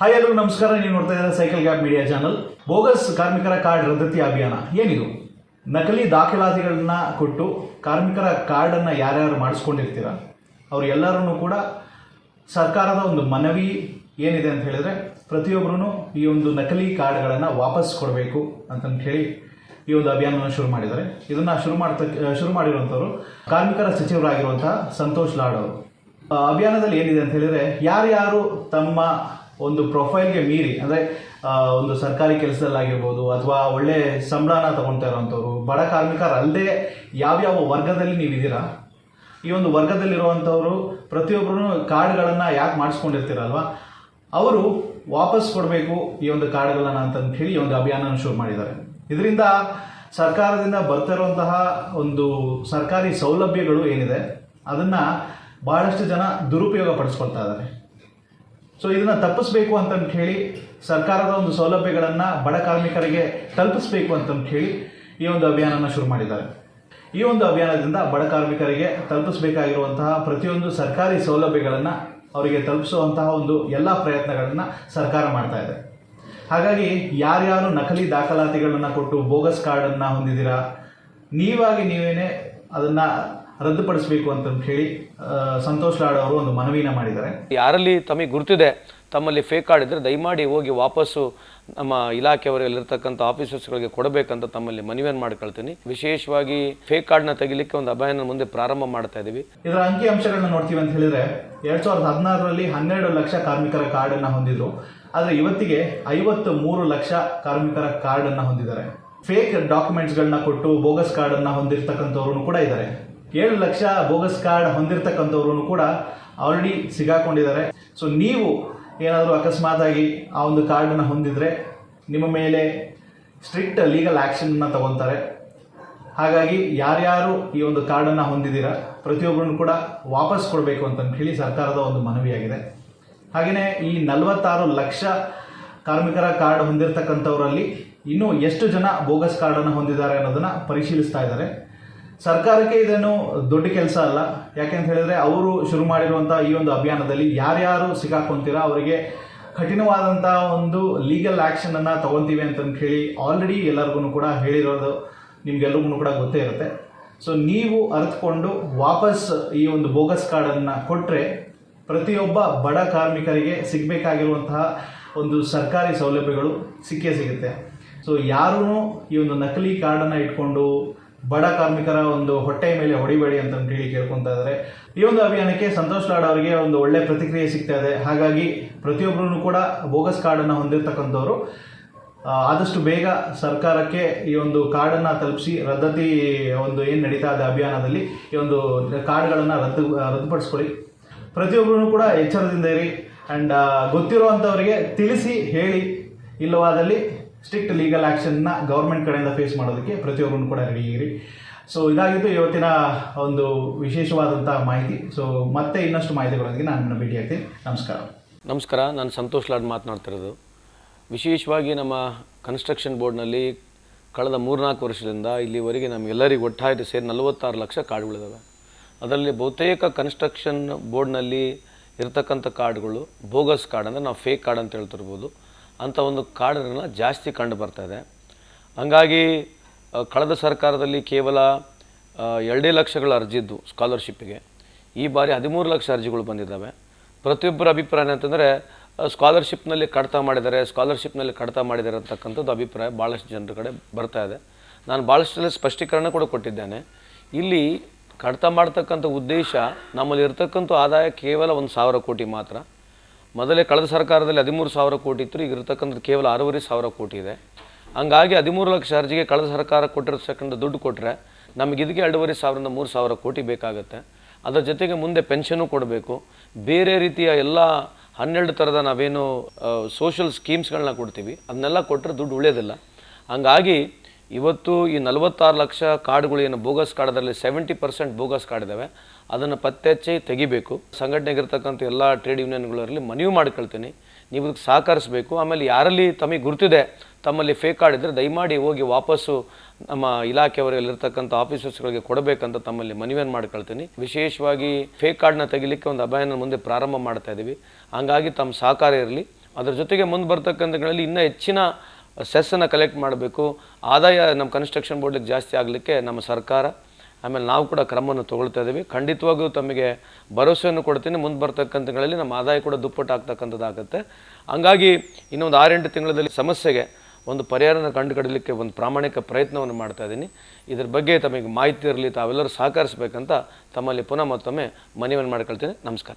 Hi ಎಲ್ಲರೂ, ನಮಸ್ಕಾರ. ನೀವು ನೋಡ್ತಾ ಇದ್ದಾರೆ cycle gap media channel bogus ಕಾರ್ಮಿಕರ ಕಾರ್ಡ್ ರದ್ದತಿ ಅಭಿಯಾನ. ಏನಿದು? ನಕಲಿ ದಾಖಲಾತಿಗಳನ್ನ ಕೊಟ್ಟು ಕಾರ್ಮಿಕರ ಕಾರ್ಡನ್ನು ಯಾರ್ಯಾರು ಮಾಡಿಸ್ಕೊಂಡಿರ್ತೀರ? ಅವ್ರು ಎಲ್ಲರೂ ಕೂಡ ಸರ್ಕಾರದ ಒಂದು ಮನವಿ ಏನಿದೆ ಅಂತ ಹೇಳಿದ್ರೆ ಪ್ರತಿಯೊಬ್ಬರೂ ಈ ಒಂದು ನಕಲಿ ಕಾರ್ಡ್ಗಳನ್ನು ವಾಪಸ್ ಕೊಡಬೇಕು ಅಂತಂದು ಹೇಳಿ ಈ ಒಂದು ಅಭಿಯಾನವನ್ನು ಶುರು ಮಾಡಿದ್ದಾರೆ. ಇದನ್ನು ಶುರು ಮಾಡ್ತಕ್ಕ ಶುರು ಮಾಡಿರುವಂಥವ್ರು ಕಾರ್ಮಿಕರ ಸಚಿವರಾಗಿರುವಂತಹ ಸಂತೋಷ್ ಲಾಡ್ ಅವರು. ಅಭಿಯಾನದಲ್ಲಿ ಏನಿದೆ ಅಂತ ಹೇಳಿದ್ರೆ, ಯಾರ್ಯಾರು ತಮ್ಮ ಒಂದು ಪ್ರೊಫೈಲ್ಗೆ ಮೀರಿ, ಅಂದರೆ ಒಂದು ಸರ್ಕಾರಿ ಕೆಲಸದಲ್ಲಾಗಿರ್ಬೋದು ಅಥವಾ ಒಳ್ಳೆ ಸಂಬಳನ ತಗೊಳ್ತಾ ಇರೋವಂಥವ್ರು ಬಡ ಕಾರ್ಮಿಕರಲ್ಲದೆ ಯಾವ್ಯಾವ ವರ್ಗದಲ್ಲಿ ನೀವಿದ್ದೀರಾ? ಈ ಒಂದು ವರ್ಗದಲ್ಲಿರುವಂಥವರು ಪ್ರತಿಯೊಬ್ಬರೂ ಕಾರ್ಡ್ಗಳನ್ನು ಯಾಕೆ ಮಾಡಿಸ್ಕೊಂಡಿರ್ತೀರಲ್ವ? ಅವರು ವಾಪಸ್ ಕೊಡಬೇಕು ಈ ಒಂದು ಕಾರ್ಡ್ಗಳನ್ನು ಅಂತಂದು ಹೇಳಿ ಒಂದು ಅಭಿಯಾನ ಶುರು ಮಾಡಿದ್ದಾರೆ. ಇದರಿಂದ ಸರ್ಕಾರದಿಂದ ಬರ್ತಾ ಇರುವಂತಹ ಒಂದು ಸರ್ಕಾರಿ ಸೌಲಭ್ಯಗಳು ಏನಿದೆ, ಅದನ್ನು ಬಹಳಷ್ಟು ಜನ ದುರುಪಯೋಗ ಪಡಿಸ್ಕೊಳ್ತಾ ಇದ್ದಾರೆ. ಸೊ ಇದನ್ನು ತಪ್ಪಿಸ್ಬೇಕು ಅಂತಂದು ಹೇಳಿ ಸರ್ಕಾರದ ಒಂದು ಸೌಲಭ್ಯಗಳನ್ನು ಬಡ ಕಾರ್ಮಿಕರಿಗೆ ತಲುಪಿಸ್ಬೇಕು ಅಂತಂದು ಹೇಳಿ ಈ ಒಂದು ಅಭಿಯಾನನ ಶುರು ಮಾಡಿದ್ದಾರೆ. ಈ ಒಂದು ಅಭಿಯಾನದಿಂದ ಬಡ ಕಾರ್ಮಿಕರಿಗೆ ತಲುಪಿಸಬೇಕಾಗಿರುವಂತಹ ಪ್ರತಿಯೊಂದು ಸರ್ಕಾರಿ ಸೌಲಭ್ಯಗಳನ್ನು ಅವರಿಗೆ ತಲುಪಿಸುವಂತಹ ಒಂದು ಎಲ್ಲ ಪ್ರಯತ್ನಗಳನ್ನು ಸರ್ಕಾರ ಮಾಡ್ತಾ ಇದೆ. ಹಾಗಾಗಿ ಯಾರ್ಯಾರು ನಕಲಿ ದಾಖಲಾತಿಗಳನ್ನು ಕೊಟ್ಟು ಬೋಗಸ್ ಕಾರ್ಡನ್ನು ಹೊಂದಿದ್ದೀರಾ, ನೀವಾಗಿ ನೀವೇನೇ ಅದನ್ನು ರದ್ದುಪಡಿಸಬೇಕು ಅಂತ ಹೇಳಿ ಸಂತೋಷ್ ಲಾಡ್ ಅವರು ಒಂದು ಮನವಿನ ಮಾಡಿದ್ದಾರೆ. ಯಾರಲ್ಲಿ ತಮಗೆ ಗುರುತಿದೆ ತಮ್ಮಲ್ಲಿ ಫೇಕ್ ಕಾರ್ಡ್ ಇದ್ದರೆ ದಯಮಾಡಿ ಹೋಗಿ ವಾಪಸ್ಸು ನಮ್ಮ ಇಲಾಖೆಯವರಲ್ಲಿರ್ತಕ್ಕಂಥ ಆಫೀಸರ್ಸ್ಗಳಿಗೆ ಕೊಡಬೇಕಂತ ತಮ್ಮಲ್ಲಿ ಮನವಿಯನ್ನು ಮಾಡ್ಕೊಳ್ತೀನಿ. ವಿಶೇಷವಾಗಿ ಫೇಕ್ ಕಾರ್ಡ್ನ ತೆಗಿಲಿಕ್ಕೆ ಒಂದು ಅಭಯನ ಮುಂದೆ ಪ್ರಾರಂಭ ಮಾಡ್ತಾ ಇದ್ದೀವಿ ಇದರ ಅಂಕಿ ಅಂಶಗಳನ್ನ ನೋಡ್ತೀವಿ ಅಂತ ಹೇಳಿದ್ರೆ ಎರಡ್ ಸಾವಿರದ ಹದಿನಾರರಲ್ಲಿ ಹನ್ನೆರಡು ಲಕ್ಷ ಕಾರ್ಮಿಕರ ಕಾರ್ಡ್ ಅನ್ನ ಹೊಂದಿದ್ರು. ಆದ್ರೆ ಇವತ್ತಿಗೆ ಐವತ್ತು ಮೂರು ಲಕ್ಷ ಕಾರ್ಮಿಕರ ಕಾರ್ಡ್ ಅನ್ನ ಹೊಂದಿದ್ದಾರೆ. ಫೇಕ್ ಡಾಕ್ಯುಮೆಂಟ್ಸ್ ಗಳನ್ನ ಕೊಟ್ಟು ಬೋಗಸ್ ಕಾರ್ಡ್ ಅನ್ನ ಹೊಂದಿರತಕ್ಕಂಥವ್ರು ಕೂಡ ಇದ್ದಾರೆ. ಏಳು ಲಕ್ಷ ಬೋಗಸ್ ಕಾರ್ಡ್ ಹೊಂದಿರತಕ್ಕಂಥವ್ರು ಕೂಡ ಆಲ್ರೆಡಿ ಸಿಗಾಕೊಂಡಿದ್ದಾರೆ. ಸೊ ನೀವು ಏನಾದರೂ ಅಕಸ್ಮಾತ್ ಆಗಿ ಆ ಒಂದು ಕಾರ್ಡನ್ನು ಹೊಂದಿದರೆ ನಿಮ್ಮ ಮೇಲೆ ಸ್ಟ್ರಿಕ್ಟ್ ಲೀಗಲ್ ಆ್ಯಕ್ಷನ್ನ ತಗೊತಾರೆ. ಹಾಗಾಗಿ ಯಾರ್ಯಾರು ಈ ಒಂದು ಕಾರ್ಡನ್ನು ಹೊಂದಿದ್ದೀರಾ ಪ್ರತಿಯೊಬ್ಬರನ್ನು ಕೂಡ ವಾಪಸ್ ಕೊಡಬೇಕು ಅಂತ ಹೇಳಿ ಸರ್ಕಾರದ ಒಂದು ಮನವಿಯಾಗಿದೆ. ಹಾಗೆಯೇ ಈ ನಲವತ್ತಾರು ಲಕ್ಷ ಕಾರ್ಮಿಕರ ಕಾರ್ಡ್ ಹೊಂದಿರತಕ್ಕಂಥವರಲ್ಲಿ ಇನ್ನೂ ಎಷ್ಟು ಜನ ಬೋಗಸ್ ಕಾರ್ಡನ್ನು ಹೊಂದಿದ್ದಾರೆ ಅನ್ನೋದನ್ನು ಪರಿಶೀಲಿಸ್ತಾ ಇದ್ದಾರೆ. ಸರ್ಕಾರಕ್ಕೆ ಇದೇನು ದೊಡ್ಡ ಕೆಲಸ ಅಲ್ಲ. ಯಾಕೆಂತ ಹೇಳಿದ್ರೆ ಅವರು ಶುರು ಮಾಡಿರುವಂಥ ಈ ಒಂದು ಅಭಿಯಾನದಲ್ಲಿ ಯಾರ್ಯಾರು ಸಿಗಾಕೊಂತೀರಾ ಅವರಿಗೆ ಕಠಿಣವಾದಂಥ ಒಂದು ಲೀಗಲ್ ಆ್ಯಕ್ಷನನ್ನು ತಗೊತೀವಿ ಅಂತ ಹೇಳಿ ಆಲ್ರೆಡಿ ಎಲ್ಲರಿಗೂ ಕೂಡ ಹೇಳಿರೋದು ನಿಮ್ಗೆಲ್ರಿಗೂ ಕೂಡ ಗೊತ್ತೇ ಇರುತ್ತೆ. ಸೊ ನೀವು ಅರಿತುಕೊಂಡು ವಾಪಸ್ ಈ ಒಂದು ಬೋಗಸ್ ಕಾರ್ಡನ್ನು ಕೊಟ್ಟರೆ ಪ್ರತಿಯೊಬ್ಬ ಬಡ ಕಾರ್ಮಿಕರಿಗೆ ಸಿಗಬೇಕಾಗಿರುವಂತಹ ಒಂದು ಸರ್ಕಾರಿ ಸೌಲಭ್ಯಗಳು ಸಿಕ್ಕೇ ಸಿಗುತ್ತೆ. ಸೊ ಯಾರೂ ಈ ಒಂದು ನಕಲಿ ಕಾರ್ಡನ್ನು ಇಟ್ಕೊಂಡು ಬಡ ಕಾರ್ಮಿಕರ ಒಂದು ಹೊಟ್ಟೆ ಮೇಲೆ ಹೊಡಿಬೇಡಿ ಅಂತ ಹೇಳಿ ಕೇಳ್ಕೊತಾ ಇದ್ದಾರೆ ಈ ಒಂದು ಅಭಿಯಾನಕ್ಕೆ ಸಂತೋಷ್ ಲಾಡ್ ಅವರಿಗೆ ಒಂದು ಒಳ್ಳೆ ಪ್ರತಿಕ್ರಿಯೆ ಸಿಗ್ತಾ ಇದೆ. ಹಾಗಾಗಿ ಪ್ರತಿಯೊಬ್ಬರೂ ಕೂಡ ಬೋಗಸ್ ಕಾರ್ಡನ್ನು ಹೊಂದಿರತಕ್ಕಂಥವ್ರು ಆದಷ್ಟು ಬೇಗ ಸರ್ಕಾರಕ್ಕೆ ಈ ಒಂದು ಕಾರ್ಡನ್ನು ತಲುಪಿಸಿ ರದ್ದತಿ ಒಂದು ಏನು ನಡೀತಾ ಇದೆ ಅಭಿಯಾನದಲ್ಲಿ, ಈ ಒಂದು ಕಾರ್ಡ್ಗಳನ್ನು ರದ್ದು, ರದ್ದುಪಡಿಸ್ಕೊಳ್ಳಿ. ಪ್ರತಿಯೊಬ್ಬರೂ ಕೂಡ ಎಚ್ಚರದಿಂದ ಇರಿ. ಆ್ಯಂಡ್ ಗೊತ್ತಿರುವಂಥವರಿಗೆ ತಿಳಿಸಿ ಹೇಳಿ. ಇಲ್ಲವಾದಲ್ಲಿ ಸ್ಟ್ರಿಕ್ಟ್ ಲೀಗಲ್ ಆ್ಯಕ್ಷನ್ನ ಗೌರ್ಮೆಂಟ್ ಕಡೆಯಿಂದ ಫೇಸ್ ಮಾಡೋದಕ್ಕೆ ಪ್ರತಿಯೊಬ್ಬರೂ ಕೂಡ ರೆಡಿ ಇರಿ ಸೊ ಇದಾಗಿತ್ತು ಇವತ್ತಿನ ಒಂದು ವಿಶೇಷವಾದಂಥ ಮಾಹಿತಿ. ಸೊ ಮತ್ತೆ ಇನ್ನಷ್ಟು ಮಾಹಿತಿಗಳೊಂದಿಗೆ ನಾನು ಭೇಟಿ ಆಗ್ತೀನಿ. ನಮಸ್ಕಾರ. ನಮಸ್ಕಾರ. ನಾನು ಸಂತೋಷ್ ಲಾಡ್ ಮಾತನಾಡ್ತಿರೋದು. ವಿಶೇಷವಾಗಿ ನಮ್ಮ ಕನ್ಸ್ಟ್ರಕ್ಷನ್ ಬೋರ್ಡ್ನಲ್ಲಿ ಕಳೆದ ಮೂರ್ನಾಲ್ಕು ವರ್ಷದಿಂದ ಇಲ್ಲಿವರೆಗೆ ನಮಗೆಲ್ಲರಿಗೂ ಒಟ್ಟಾಗಿ ಸೇರಿ ನಲವತ್ತಾರು ಲಕ್ಷ ಕಾರ್ಡ್ಗಳಿದ್ದಾವೆ ಅದರಲ್ಲಿ ಬಹುತೇಕ ಕನ್ಸ್ಟ್ರಕ್ಷನ್ ಬೋರ್ಡ್ನಲ್ಲಿ ಇರತಕ್ಕಂಥ ಕಾರ್ಡ್ಗಳು ಬೋಗಸ್ ಕಾರ್ಡ್ ಅಂದರೆ ನಾವು ಫೇಕ್ ಕಾರ್ಡ್ ಅಂತ ಹೇಳ್ತಿರ್ಬೋದು. ಅಂಥ ಒಂದು ಕಾಡನ್ನು ಜಾಸ್ತಿ ಕಂಡು ಬರ್ತಾ ಇದೆ. ಹಂಗಾಗಿ ಕಳೆದ ಸರ್ಕಾರದಲ್ಲಿ ಕೇವಲ ಎರಡೇ ಲಕ್ಷಗಳ ಅರ್ಜಿದ್ದು ಸ್ಕಾಲರ್ಶಿಪ್ಪಿಗೆ ಈ ಬಾರಿ ಹದಿಮೂರು ಲಕ್ಷ ಅರ್ಜಿಗಳು ಬಂದಿದ್ದಾವೆ. ಪ್ರತಿಯೊಬ್ಬರ ಅಭಿಪ್ರಾಯ ಅಂತಂದರೆ ಸ್ಕಾಲರ್ಶಿಪ್ನಲ್ಲಿ ಕಡಿತ ಮಾಡಿದ್ದಾರೆ, ಸ್ಕಾಲರ್ಶಿಪ್ನಲ್ಲಿ ಕಡಿತ ಮಾಡಿದ್ದಾರೆ ಅಂತಕ್ಕಂಥದ್ದು ಅಭಿಪ್ರಾಯ ಭಾಳಷ್ಟು ಜನರ ಕಡೆ ಬರ್ತಾ ಇದೆ. ನಾನು ಭಾಳಷ್ಟು ಸ್ಪಷ್ಟೀಕರಣ ಕೂಡ ಕೊಟ್ಟಿದ್ದೇನೆ. ಇಲ್ಲಿ ಕಡಿತ ಮಾಡ್ತಕ್ಕಂಥ ಉದ್ದೇಶ ನಮ್ಮಲ್ಲಿ ಇರ್ತಕ್ಕಂಥ ಆದಾಯ ಕೇವಲ ಒಂದು ಸಾವಿರ ಕೋಟಿ ಮಾತ್ರ. ಮೊದಲೇ ಕಳೆದ ಸರ್ಕಾರದಲ್ಲಿ ಹದಿಮೂರು ಸಾವಿರ ಕೋಟಿ ಇತ್ತು, ಈಗ ಇರತಕ್ಕಂಥದ್ದು ಕೇವಲ ಆರೂವರೆ ಸಾವಿರ ಕೋಟಿ ಇದೆ. ಹಂಗಾಗಿ ಹದಿಮೂರು ಲಕ್ಷ ಅರ್ಜಿಗೆ ಕಳೆದ ಸರ್ಕಾರ ಕೊಟ್ಟಿರ್ತಕ್ಕಂಥ ದುಡ್ಡು ಕೊಟ್ಟರೆ ನಮಗೆ ಇದಕ್ಕೆ ಎರಡೂವರೆ ಸಾವಿರದಿಂದ ಮೂರು ಸಾವಿರ ಕೋಟಿ ಬೇಕಾಗುತ್ತೆ. ಅದರ ಜೊತೆಗೆ ಮುಂದೆ ಪೆನ್ಷನು ಕೊಡಬೇಕು. ಬೇರೆ ರೀತಿಯ ಎಲ್ಲ ಹನ್ನೆರಡು ಥರದ ನಾವೇನು ಸೋಷಲ್ ಸ್ಕೀಮ್ಸ್ಗಳನ್ನ ಕೊಡ್ತೀವಿ. ಅದನ್ನೆಲ್ಲ ಕೊಟ್ಟರೆ ದುಡ್ಡು ಉಳಿಯೋದಿಲ್ಲ. ಹಂಗಾಗಿ ಇವತ್ತು ಈ ನಲವತ್ತಾರು ಲಕ್ಷ ಕಾರ್ಡ್ಗಳು ಏನು ಬೋಗಸ್ ಕಾರ್ಡದಲ್ಲಿ ಸೆವೆಂಟಿ ಪರ್ಸೆಂಟ್ ಬೋಗಸ್ ಕಾರ್ಡ್ ಇದ್ದಾವೆ ಅದನ್ನು ಪತ್ತೆ ಹಚ್ಚಿ ತೆಗಿಬೇಕು ಸಂಘಟನೆಗಿರ್ತಕ್ಕಂಥ ಎಲ್ಲ ಟ್ರೇಡ್ ಯೂನಿಯನ್ಗಳಲ್ಲಿ ಮನವಿ ಮಾಡ್ಕೊಳ್ತೀನಿ. ನೀವು ಇದಕ್ಕೆ ಸಹಕರಿಸಬೇಕು. ಆಮೇಲೆ ಯಾರಲ್ಲಿ ತಮಗೆ ಗುರ್ತಿದೆ, ತಮ್ಮಲ್ಲಿ ಫೇಕ್ ಕಾರ್ಡ್ ಇದ್ದರೆ ದಯಮಾಡಿ ಹೋಗಿ ವಾಪಸ್ಸು ನಮ್ಮ ಇಲಾಖೆಯವರಲ್ಲಿರ್ತಕ್ಕಂಥ ಆಫೀಸರ್ಸ್ಗಳಿಗೆ ಕೊಡಬೇಕಂತ ತಮ್ಮಲ್ಲಿ ಮನವಿಯನ್ನು ಮಾಡ್ಕೊಳ್ತೀನಿ. ವಿಶೇಷವಾಗಿ ಫೇಕ್ ಕಾರ್ಡ್ನ ತೆಗಿಲಿಕ್ಕೆ ಒಂದು ಅಭಿಯಾನ ಮುಂದೆ ಪ್ರಾರಂಭ ಮಾಡ್ತಾ ಇದ್ದೀವಿ ಹಂಗಾಗಿ ತಮ್ಮ ಸಹಕಾರ ಇರಲಿ. ಅದರ ಜೊತೆಗೆ ಮುಂದೆ ಬರ್ತಕ್ಕಂಥಗಳಲ್ಲಿ ಇನ್ನೂ ಹೆಚ್ಚಿನ ಸೆಸ್ಸನ್ನು ಕಲೆಕ್ಟ್ ಮಾಡಬೇಕು. ಆದಾಯ ನಮ್ಮ ಕನ್ಸ್ಟ್ರಕ್ಷನ್ ಬೋರ್ಡಿಗೆ ಜಾಸ್ತಿ ಆಗಲಿಕ್ಕೆ ನಮ್ಮ ಸರ್ಕಾರ, ಆಮೇಲೆ ನಾವು ಕೂಡ ಕ್ರಮವನ್ನು ತಗೊಳ್ತಾ ಇದ್ದೀವಿ. ಖಂಡಿತವಾಗಿಯೂ ತಮಗೆ ಭರವಸೆಯನ್ನು ಕೊಡ್ತೀನಿ. ಮುಂದೆ ಬರ್ತಕ್ಕಂಥಗಳಲ್ಲಿ ನಮ್ಮ ಆದಾಯ ಕೂಡ ದುಪ್ಪಟ್ಟು ಆಗ್ತಕ್ಕಂಥದ್ದಾಗುತ್ತೆ. ಹಂಗಾಗಿ ಇನ್ನೊಂದು ಆರೆಂಟು ತಿಂಗಳಲ್ಲಿ ಸಮಸ್ಯೆಗೆ ಒಂದು ಪರಿಹಾರನ ಕಂಡುಕಡಲಿಕ್ಕೆ ಒಂದು ಪ್ರಾಮಾಣಿಕ ಪ್ರಯತ್ನವನ್ನು ಮಾಡ್ತಾ ಇದ್ದೀನಿ. ಇದ್ರ ಬಗ್ಗೆ ತಮಗೆ ಮಾಹಿತಿ ಇರಲಿ ತಾವೆಲ್ಲರೂ ಸಹಕರಿಸಬೇಕಂತ ತಮ್ಮಲ್ಲಿ ಪುನಃ ಮತ್ತೊಮ್ಮೆ ಮನವಿಯನ್ನು ಮಾಡ್ಕೊಳ್ತೀನಿ. ನಮಸ್ಕಾರ.